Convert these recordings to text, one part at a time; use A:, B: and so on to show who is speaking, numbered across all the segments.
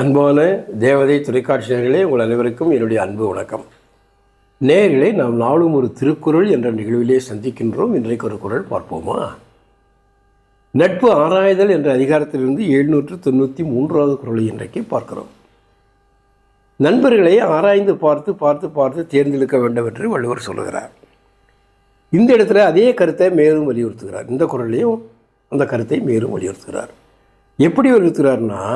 A: அன்பான தேவதை தொலைக்காட்சியர்களே உங்கள் அனைவருக்கும் என்னுடைய அன்பு வணக்கம். நேர்களை நாம் நாளும் ஒரு திருக்குறள் என்ற நிகழ்விலே சந்திக்கின்றோம். இன்றைக்கு ஒரு குறள் பார்ப்போமா? நட்பு ஆராய்தல் என்ற அதிகாரத்திலிருந்து எழுநூற்று தொண்ணூற்றி மூன்றாவது குரலை இன்றைக்கு பார்க்கிறோம். நண்பர்களை ஆராய்ந்து பார்த்து பார்த்து பார்த்து தேர்ந்தெடுக்க வேண்டும் என்று வள்ளுவர் சொல்லுகிறார். இந்த இடத்துல அதே கருத்தை மேலும் வலியுறுத்துகிறார். இந்த குறளையும் அந்த கருத்தை மேலும் வலியுறுத்துகிறார். எப்படி வலியுறுத்துகிறார்னா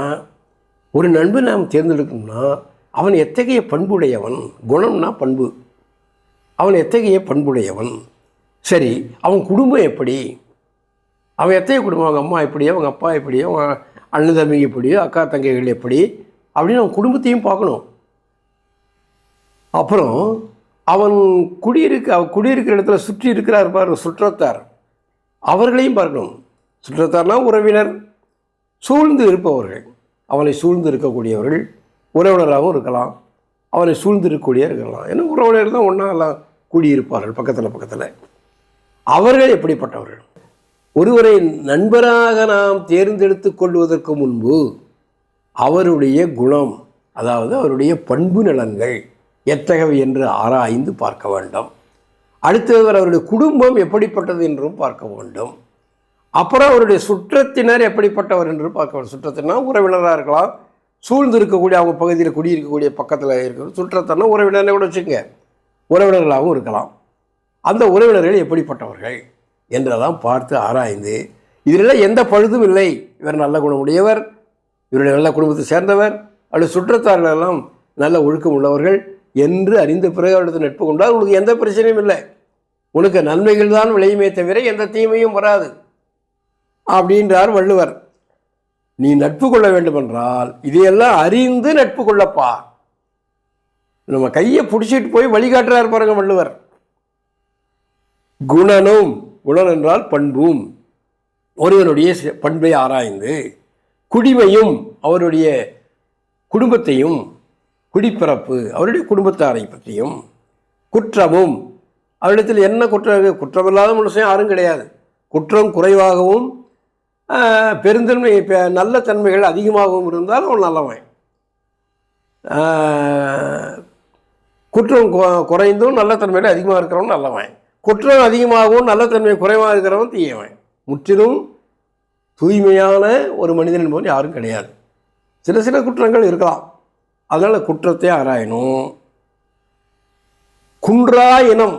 A: ஒரு நண்பன் நாம் தேர்ந்தெடுக்கணும்னா அவன் எத்தகைய பண்புடையவன்? குணம்னா பண்பு. அவன் எத்தகைய பண்புடையவன்? சரி அவன் குடும்பம் எப்படி? அவன் எத்தகைய குடும்பம்? அவங்க அம்மா எப்படியோ அவங்க அப்பா எப்படியோ அவன் அண்ணன் தம்பி எப்படியோ அக்கா தங்கைகள் எப்படி? அப்படின்னு அவன் குடும்பத்தையும் பார்க்கணும். அப்புறம் அவன் குடியிருக்க அவன் குடியிருக்கிற இடத்துல சுற்றி இருக்கிறார் பாரு சுற்றத்தார். அவர்களையும் பார்க்கணும். சுற்றத்தார்னா உறவினர். சூழ்ந்து இருப்பவர்கள். அவனை சூழ்ந்து இருக்கக்கூடியவர்கள் உறவினராகவும் இருக்கலாம். அவனை சூழ்ந்து இருக்கக்கூடிய இருக்கலாம். ஏன்னா உறவினர் தான் ஒன்றா எல்லாம் கூடியிருப்பார்கள் பக்கத்தில் பக்கத்தில். அவர்கள் எப்படிப்பட்டவர்கள்? ஒருவரை நண்பராக நாம் தேர்ந்தெடுத்து கொள்வதற்கு முன்பு அவருடைய குணம் அதாவது அவருடைய பண்பு நலன்கள் எத்தகவை என்று ஆராய்ந்து பார்க்க வேண்டும். அடுத்தவர் அவருடைய குடும்பம் எப்படிப்பட்டது என்றும் பார்க்க வேண்டும். அப்புறம் அவருடைய சுற்றத்தினர் எப்படிப்பட்டவர் என்று பார்க்க வேண்டும். சுற்றத்தினர் உறவினராக இருக்கலாம். சூழ்ந்து இருக்கக்கூடிய அவங்க பகுதியில் குடியிருக்கக்கூடிய பக்கத்தில் இருக்கிற சுற்றத்தினர் உறவினரை கூட வச்சுங்க உறவினர்களாகவும் இருக்கலாம். அந்த உறவினர்கள் எப்படிப்பட்டவர்கள் என்றெல்லாம் பார்த்து ஆராய்ந்து இதிலெல்லாம் எந்த பழுதும் இல்லை. இவர் நல்ல குணமுடையவர் இவருடைய நல்ல குடும்பத்தை சேர்ந்தவர் அல்லது சுற்றத்தார்கள் எல்லாம் நல்ல ஒழுக்கம் உள்ளவர்கள் என்று அறிந்த பிறகு அவரது நட்பு கொண்டால் உங்களுக்கு எந்த பிரச்சனையும் இல்லை. உனக்கு நன்மைகள் தான் விளையுமே தவிர எந்த தீமையும் வராது. அப்படின்றார் வள்ளுவர். நீ நட்பு கொள்ள வேண்டுமென்றால் இதையெல்லாம் அறிந்து நட்பு கொள்ளப்பா. நம்ம கையை பிடிச்சிட்டு போய் வழிகாட்டுறார் பாருங்க வள்ளுவர். குணனும் குணன் என்றால் பண்பும். ஒருவனுடைய பண்பை ஆராய்ந்து குடிமையும் அவருடைய குடும்பத்தையும் குடிப்பிறப்பு அவருடைய குடும்பத்தாரை பற்றியும் குற்றமும் அவரிடத்தில் என்ன குற்றம் குற்றமில்லாத மனுஷன் யாரும் கிடையாது. குற்றம் குறைவாகவும் பெருந்தன்மை இப்போ நல்ல தன்மைகள் அதிகமாகவும் இருந்தால் அவன் நல்லவன். குற்றம் குறைந்தும் நல்ல தன்மையில் அதிகமாக இருக்கிறவன் நல்லவன். குற்றம் அதிகமாகவும் நல்ல தன்மை குறைவாக இருக்கிறவன் தீயவன். முற்றிலும் தூய்மையான ஒரு மனிதன் என்பவன் யாரும் கிடையாது. சில சில குற்றங்கள் இருக்கலாம். அதனால் குற்றத்தை ஆராயணும். குன்றா இனம்.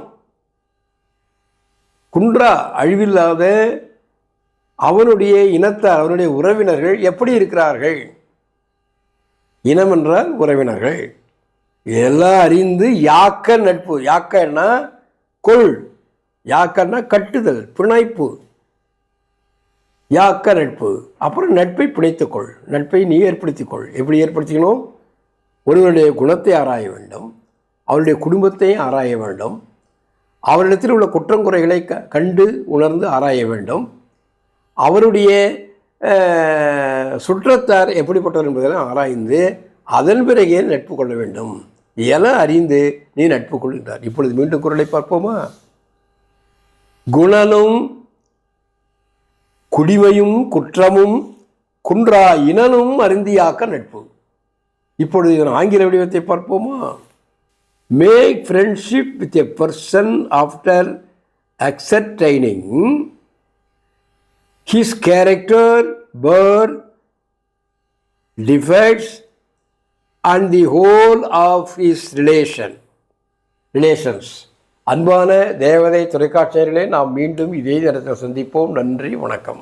A: குன்றா அழிவில்லாத அவனுடைய இனத்தார் அவனுடைய உறவினர்கள் எப்படி இருக்கிறார்கள்? இனம் என்றால் உறவினர்கள். எல்லாம் அறிந்து யாக்க நட்பு. யாக்கன்னா கொள். யாக்கன்னா கட்டுதல் பிணைப்பு. யாக்க நட்பு. அப்புறம் நட்பை பிணைத்துக்கொள். நட்பை நீ ஏற்படுத்திக்கொள். எப்படி ஏற்படுத்திக்கணும்? ஒருவருடைய குணத்தை ஆராய வேண்டும். அவருடைய குடும்பத்தை ஆராய வேண்டும். அவரிடத்தில் உள்ள குற்றங்குறைகளை க கண்டு உணர்ந்து ஆராய வேண்டும். அவருடைய சுற்றத்தார் எப்படிப்பட்டவர் என்பதெல்லாம் ஆராய்ந்து அதன் பிறகே நட்பு கொள்ள வேண்டும். எல்லாம் அறிந்து நீ நட்பு கொள்கின்றார். இப்பொழுது மீண்டும் குரலை பார்ப்போமா? குணனும் குடிமையும் குற்றமும் குன்றா இனனும் அருந்தியாக்க நட்பு. இப்பொழுது இதன் ஆங்கில வடிவத்தை பார்ப்போமா? Make friendship with a person after accepting his character, birth, defects, and the whole of his relation. Relations அன்பான தேவதை தொலைக்காட்சியர்களே நாம் மீண்டும் இதே நேரத்தில் சந்திப்போம் நன்றி வணக்கம்